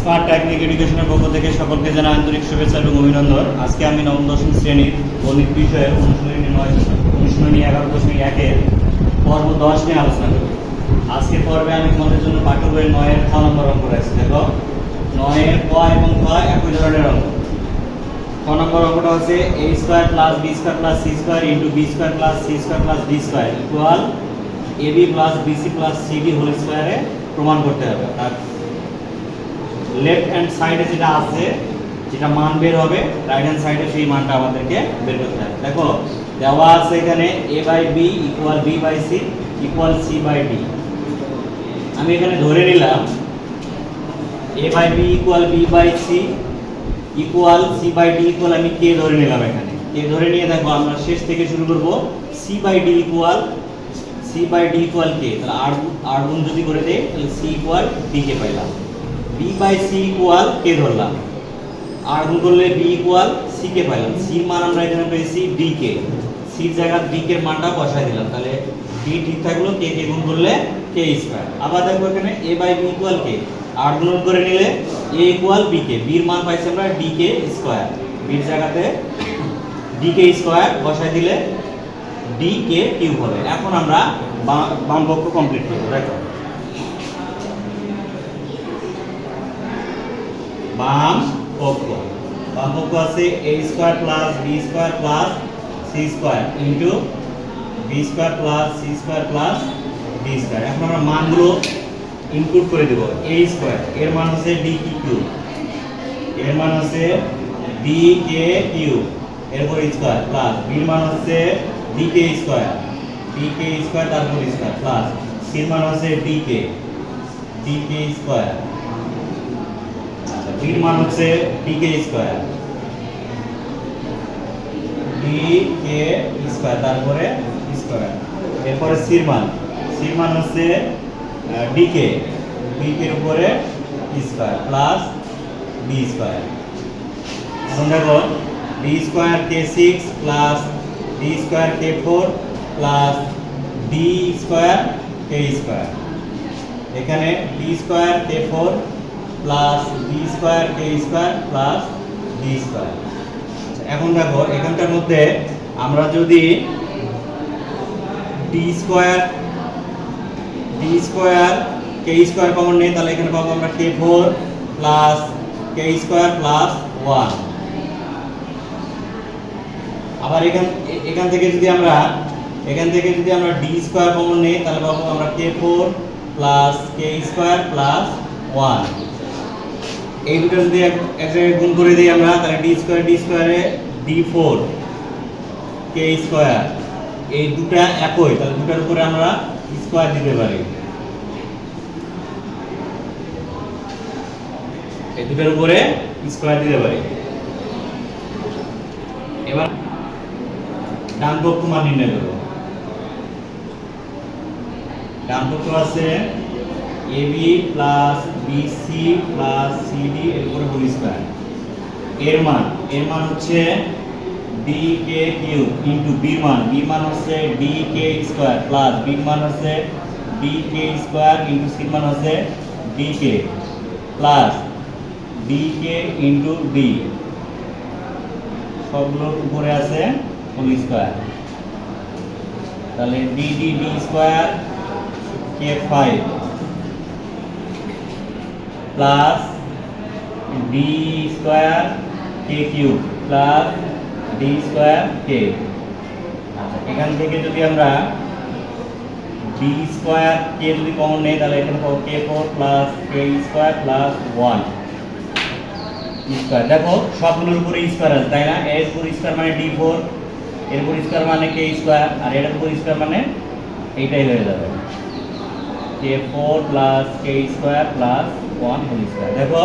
Smart technique এডুকেশনের পক্ষ থেকে সকলকে জানা আন্তরিক শুভেচ্ছা এবং অভিনন্দন। আজকে আমি নবম, দশম শ্রেণির গণিত বিষয়ের অনুশীলনী নয় অনুশীলনী এগারো দশমিক একের পর্ব দশ নিয়ে আলোচনা করব আজকে পর্বে আমি তোমাদের জন্য পাঠ্য বইয়ের নয়ের খ নম্বর অঙ্ক রয়েছে দেখো, নয়ের ক এবং খ একই ধরনের অঙ্ক। ক নম্বর অঙ্কটা হচ্ছে a square plus b square plus c square into b square plus c square plus d square equal a b plus bc plus cd whole স্কোয়ারে প্রমাণ করতে হবে। লেফট হ্যান্ড সাইডে যেটা আছে, যেটা মান বের হবে রাইট হ্যান্ড সাইডে সেই মানটা আমাদেরকে বের করতে হবে। দেখো, দেওয়া আছে এখানে a by b equal b by c equal c by d আমি এখানে ধরে নিলাম a by b equal b by c equal c by d equal আমি কে ধরে নিলাম এখানে। কে ধরে নিয়ে দেখো, আমরা শেষ থেকে শুরু করব। C by d equal c by d equal k তাহলে আর আর গুণ যদি করে দেয় তাহলে সি ইকুয়াল ডি কে পাইলাম। B by c equal k ধরলাম। আর গুণ করলে বি ইকুয়াল সি কে পাইলাম। সির মান আমরা এখানে পেয়েছি ডি কে সির জায়গা ডি কে মানটা বসাই দিলাম। তাহলে ডি ঠিক থাকল কে কে গুণ করলে কে স্কয়ার আবার দেখো এখানে a by b equal k আর গুণ করে নিলে এ ইকুয়াল বি কে বির মান পাইছি আমরা ডি কে স্কয়ার বির জায়গাতে ডি কে স্কয়ার বসাই দিলে ডি কে কিউব হবে। এখন আমরা বাম পক্ষ কমপ্লিট করব, দেখো। বাম পক্ষ বাম পক্ষ আছে a square plus b square plus c square into b square plus c square plus d square এখন আমরা মানগুলো ইনপুট করে দেব। a স্কয়ার এর মান হচ্ছে d কি কিউব এর মান হচ্ছে d কে কিউব এরপর স্কয়ার প্লাস এর মান হচ্ছে d k square d k square তারপর স্কয়ার প্লাস এর মান হচ্ছে d k d k square আচ্ছা মান হচ্ছে ডিকে স্কয়ার কে স্কয়ার তারপরে স্কয়ার এরপরে সির মান। সির মান হচ্ছে ডিকে ডিকে এর উপরে স্কয়ার প্লাস বি স্কয়ার এখন দেখো d square k six plus d square k four plus d square k square এখানে d square k four plus b square k square plus d square এখন দেখো এখানটার মধ্যে আমরা যদি d square d square k square common নেই, তাহলে এখানে পাবো আমরা k four plus k square plus one আবার এখান এখান থেকে যদি আমরা, এখান থেকে যদি আমরা ডি স্কয়ার কমন নেই, তাহলে পাবো আমরা k four plus k square plus one এই দুটো যদি এক জায়গায় গুণ করে দিই আমরা, তাহলে ডি স্কয়ার ডি স্কয়ারে ডি ফোর কে স্কয়ার এই দুটা একই, তাহলে দুটার উপরে আমরা স্কয়ার দিতে পারি। এই দুটার উপরে স্কয়ার দিতে পারি। এবার ডান পক্ষ মান নির্ণয় করব। ডান পক্ষ আছে ab plus bc plus cd এর উপরে হোল স্কয়ার এর মান এর মান হচ্ছে d k cube into b মান। বি মান হচ্ছে d k square plus b মান হচ্ছে d k square into c মান হচ্ছে d k plus d k into d সবগুলোর উপরে আছে হোল স্কয়ার তাহলে d d d square k five plus d square k cube plus d square k আচ্ছা এখান থেকে যদি আমরা ডি স্কয়ার কে যদি কমন নেই, তাহলে এখানে পাবো k four plus k square plus one square দেখো, সবগুলোর উপরে স্কয়ার আছে, তাই না? এর উপর স্কয়ার মানে ডি ফোর এর উপর স্কয়ার মানে কে স্কয়ার আর এর উপর স্কয়ার মানে এইটাই হয়ে যাবে। K four plus k square plus one whole square দেখো,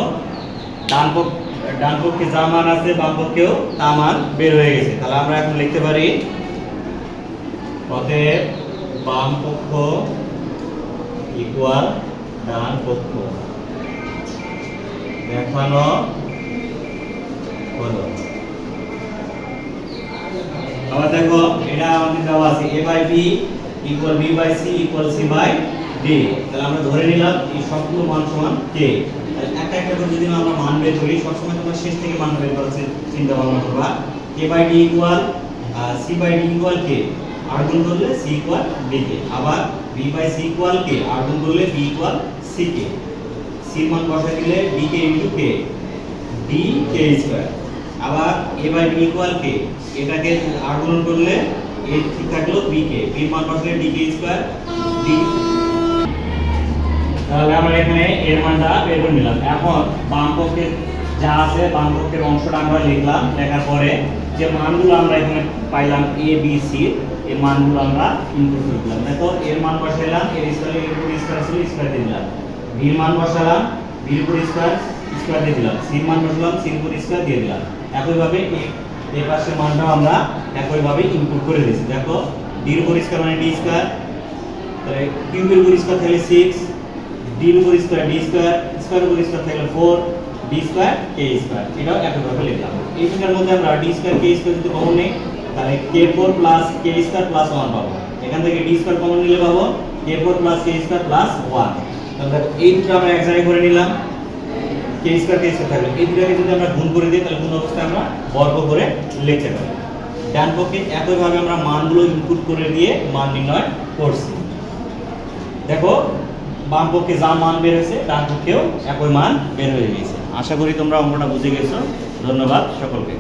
ডান ডান পক্ষে যা মান আছে, বাম পক্ষেও তা মান বের হয়ে গেছে। তাহলে আমরা এখন লিখতে পারি, অতএব বাম পক্ষ ইকুয়াল ডান পক্ষ। দেখানো হলো। আবার দেখো, এটা আমাদের দেওয়া আছে, a by b equal b by c equal c by d তাহলে আমরা ধরে নিলাম এই সবগুলো মান সমান কে? একটা একটা করে যদি আমরা মান বের করি, সবসময় তোমরা শেষ থেকে মান বের করার চিন্তা ভাবনা করবা। K by D equal C by D equal K? আর গুণ করলে সি ইকুয়াল ডি কে। আবার B by C equal K? আর গুণ করলে B equal C K. C মান বসাই দিলে D K into K D K square আবার A by B equal K? এটাকে আর গুণন করলে এ ঠিক থাকল বি কে। বি মান বসালে ডি কে স্কয়ার ডি তাহলে আমরা এখানে এর মানটা বের করে নিলাম। এখন বাম পক্ষে যা আছে, বাম পক্ষের অংশটা আমরা লিখলাম। লেখার পরে যে মানগুলো আমরা এখানে পাইলাম এ বি সি এই মানগুলো আমরা ইনপুট করে দিলাম। দেখো, এর মান বসাইলাম, এর স্কয়ার এর উপর স্কয়ার ছিল স্কয়ার দিয়ে দিলাম। বির মান বসালাম বির উপর স্কোয়ার স্কয়ার দিয়ে দিলাম। সির মান বসালাম সির উপর স্কয়ার দিয়ে দিলাম। একইভাবে এ- পাশের মানটাও আমরা একইভাবে ইনপুট করে দিয়েছি। দেখো ডির উপর স্কয়ার মানে ডি স্কোয়ার তাহলে কিউবের উপর স্কয়ার থাকলে সিক্স ডির উপর স্কয়ার ডি স্কয়ার স্কয়ার উপর স্কয়ার থাকলে four d square k square এটাও একইভাবে লিখলাম এই দুটার মধ্যে আমরা ডি স্কয়ার কে স্কয়ার যদি কমন নেই, তাহলে k four plus k square plus one পাবো। এখান থেকে ডি স্কয়ার কমন নিলে পাবো k four plus k square plus one তাহলে দেখো এই দুটো আমরা এক জায়গায় করে নিলাম। কে স্কয়ার কে স্কয়ার থাকবে এই দুটাকে যদি আমরা গুণ করে দিই, তাহলে গুণ অবস্থায় আমরা বর্গ করে লিখতে পারি। ডান পক্ষে একইভাবে আমরা মানগুলো ইনপুট করে দিয়ে মান নির্ণয় করছি। দেখো বাম পক্ষে যা মান বের হয়েছে ডান পক্ষেও একই মান বের হয়ে গেছে আশা করি তোমরা অঙ্কটা বুঝে গেছো। ধন্যবাদ সকলকে।